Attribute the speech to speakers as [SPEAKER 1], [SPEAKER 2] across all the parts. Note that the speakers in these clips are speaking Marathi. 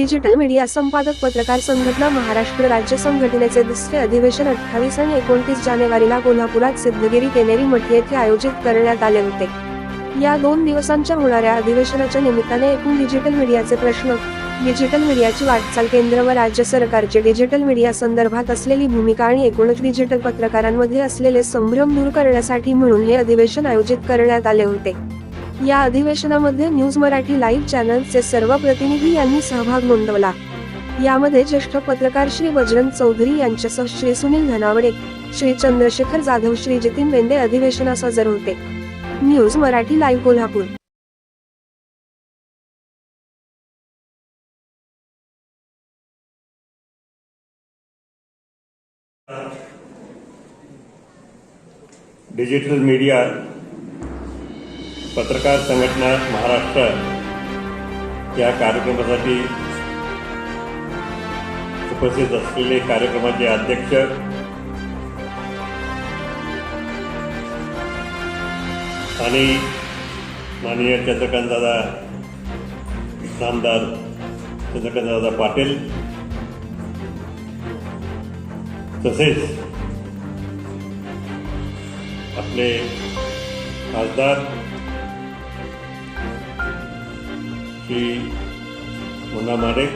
[SPEAKER 1] डिजिटल मीडिया संपादक पत्रकार संघटना महाराष्ट्र राज्य संघटनेचे दुसरे अधिवेशन अठ्ठावीस आणि एकोणतीस जानेवारीला कोल्हापुरात सिद्धगिरी केनेरी मठ येथे आयोजित करण्यात आले होते. या दोन दिवसांच्या होणाऱ्या अधिवेशनाच्या निमित्ताने एकूण डिजिटल मीडियाचे प्रश्न डिजिटल मीडियाची वाटचाल केंद्र व राज्य सरकारचे डिजिटल मीडिया संदर्भात असलेली भूमिका आणि एकूणच डिजिटल पत्रकारांमध्ये असलेले संभ्रम दूर करण्यासाठी म्हणून हे अधिवेशन आयोजित करण्यात आले होते. या अधिवेशनामध्ये न्यूज मराठी लाईव्ह चॅनलचे सर्व प्रतिनिधी यांनी सहभाग नोंदवला. यामध्ये ज्येष्ठ पत्रकार श्री बजरंग चौधरी यांच्यासह श्री सुनील धनावडे श्री चंद्रशेखर जाधव श्री जितीन वेंडे अधिवेशनास हजर होते. News Marathi live Kolhapur.
[SPEAKER 2] Digital media पत्रकार संघटना महाराष्ट्र या कार्यक्रमासाठी उपस्थित असलेले कार्यक्रमाचे अध्यक्ष आणि माननीय चंद्रकांतदादा नामदार चंद्रकांतदादा पाटील तसेच आपले खासदार श्री मुन्ना माडेक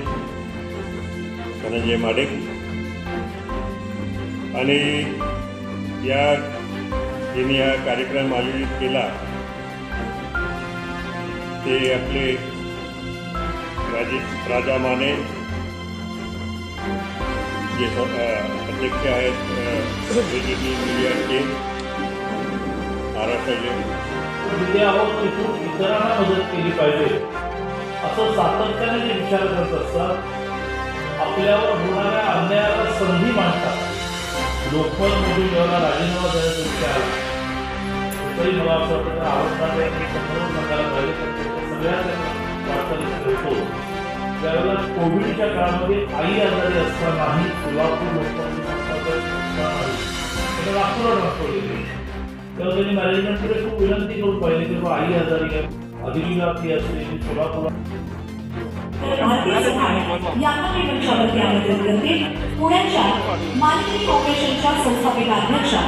[SPEAKER 2] धनंजय माडेक आणि या ज्यांनी हा कार्यक्रम आयोजित केला ते आपले राजे राजा माने जे हो, अध्यक्ष आहेत डिजिटल मीडियाचे महाराष्ट्राचे.
[SPEAKER 3] जिथे आहोत तिथून इतरांना मदत केली पाहिजे. असं सातत्याने जे विचार करत असतात. आपल्यावर होणाऱ्या अन्यायाला संधी मांडतात लोकमत मधून जेव्हा राजीनामा देण्याचा विचार तरी मला असं वाटतं तर आवडणारे आणि समजावून सांगायला पाहिजे तर ते सगळ्याच वाटचालीत ठेवतो त्यावेळेला कोविडच्या काळामध्ये आई आजारी असतानाही सोलापूर लोकमत संस्थापक त्याला नागपुरात दाखवलेली तेव्हा त्यांनी मॅनेजमेंटकडे खूप विनंती करून पाहिली की बाबा आई आजारी आहे. सोलापूर
[SPEAKER 4] यांना करते पुण्याच्या मानवी फाउंडेशनच्या संस्थापिका अध्यक्षा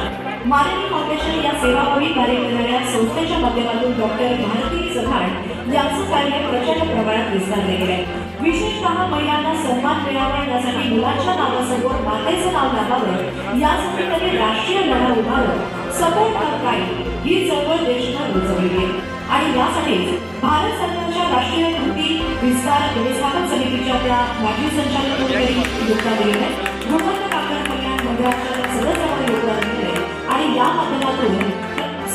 [SPEAKER 4] मानवी फाउंडेशन या सेवाभावी कार्य करणाऱ्या संस्थेच्या माध्यमातून डॉक्टर भारती चव्हाण यांचं कार्य प्रचंड प्रमाणात विस्तारले गेले विशेषतः महिलांना सन्मान मिळावा यासाठी मुलांच्या नावासमोर मातेचं नाव लावावं यासाठी त्यांनी राष्ट्रीय लढा उभारत सपोर्ट काय ही चळवळ देशभर रुजवली गेली. आणि यासाठीच भारत सरकारच्या राष्ट्रीय कृती विस्तार व्यवस्थापन समितीच्या त्या माजी संचालक म्हणून योगदान दिलेलं आहे गुणवत्ता कामगार कल्याण मंडळाच्या त्या योगदान दिलेलं आहे आणि या माध्यमातून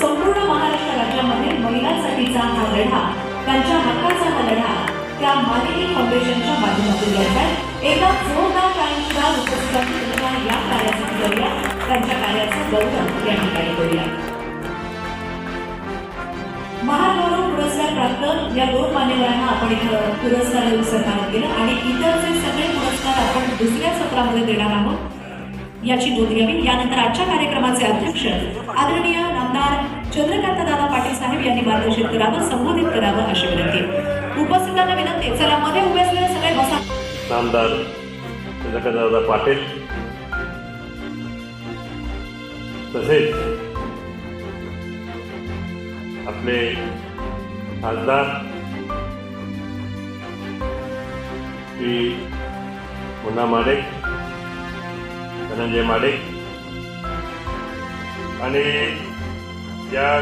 [SPEAKER 4] संपूर्ण महाराष्ट्र राज्यामध्ये महिलांसाठीचा हा लढा त्यांच्या हक्काचा हा लढा त्या मालिनी फाउंडेशनच्या माध्यमातून लढत आहे. एका जोरदार कार्यशाळा उपस्थितांची या कार्यासाठी करूया त्यांच्या कार्याचं गौरव या ठिकाणी करूया. या दोन मान्यवरांना आपण इथं पुरस्कार देऊन सन्मानित केलं. आणि इतरचे सगळे पुरस्कार आपण दुसऱ्या सत्रामध्ये देणार आहोत याची नोंद घ्यावी. यानंतर आजच्या कार्यक्रमाचे अध्यक्ष आदरणीय आमदार चंद्रकांत दादा पाटील साहेब यांनी मार्गदर्शन करावं संबोधित करावं अशी विनंती. उपस्थितांना विनंती. चला मध्ये उभे असलेले सगळे बसा.
[SPEAKER 2] आमदार चंद्रकांत दादा पाटील तसेच आपले खासदार श्री मुन्ना माडेक धनंजय माडेक आणि या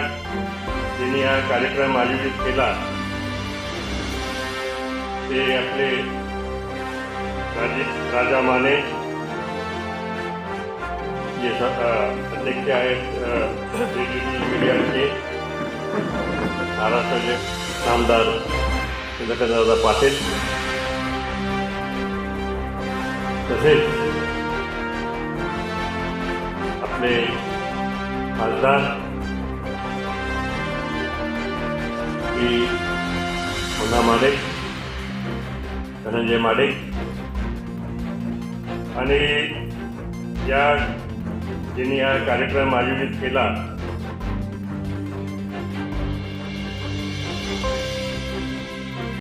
[SPEAKER 2] त्यांनी हा कार्यक्रम आयोजित केला ते आपले राजा माने. जे अध्यक्ष आहेत मीडियाचे महाराष्ट्राचे आमदार चंद्रकांतदादा पाटील. तसेच आपले खासदार श्री मुन्ना माडे धनंजय माडे आणि या ज्यांनी हा कार्यक्रम आयोजित केला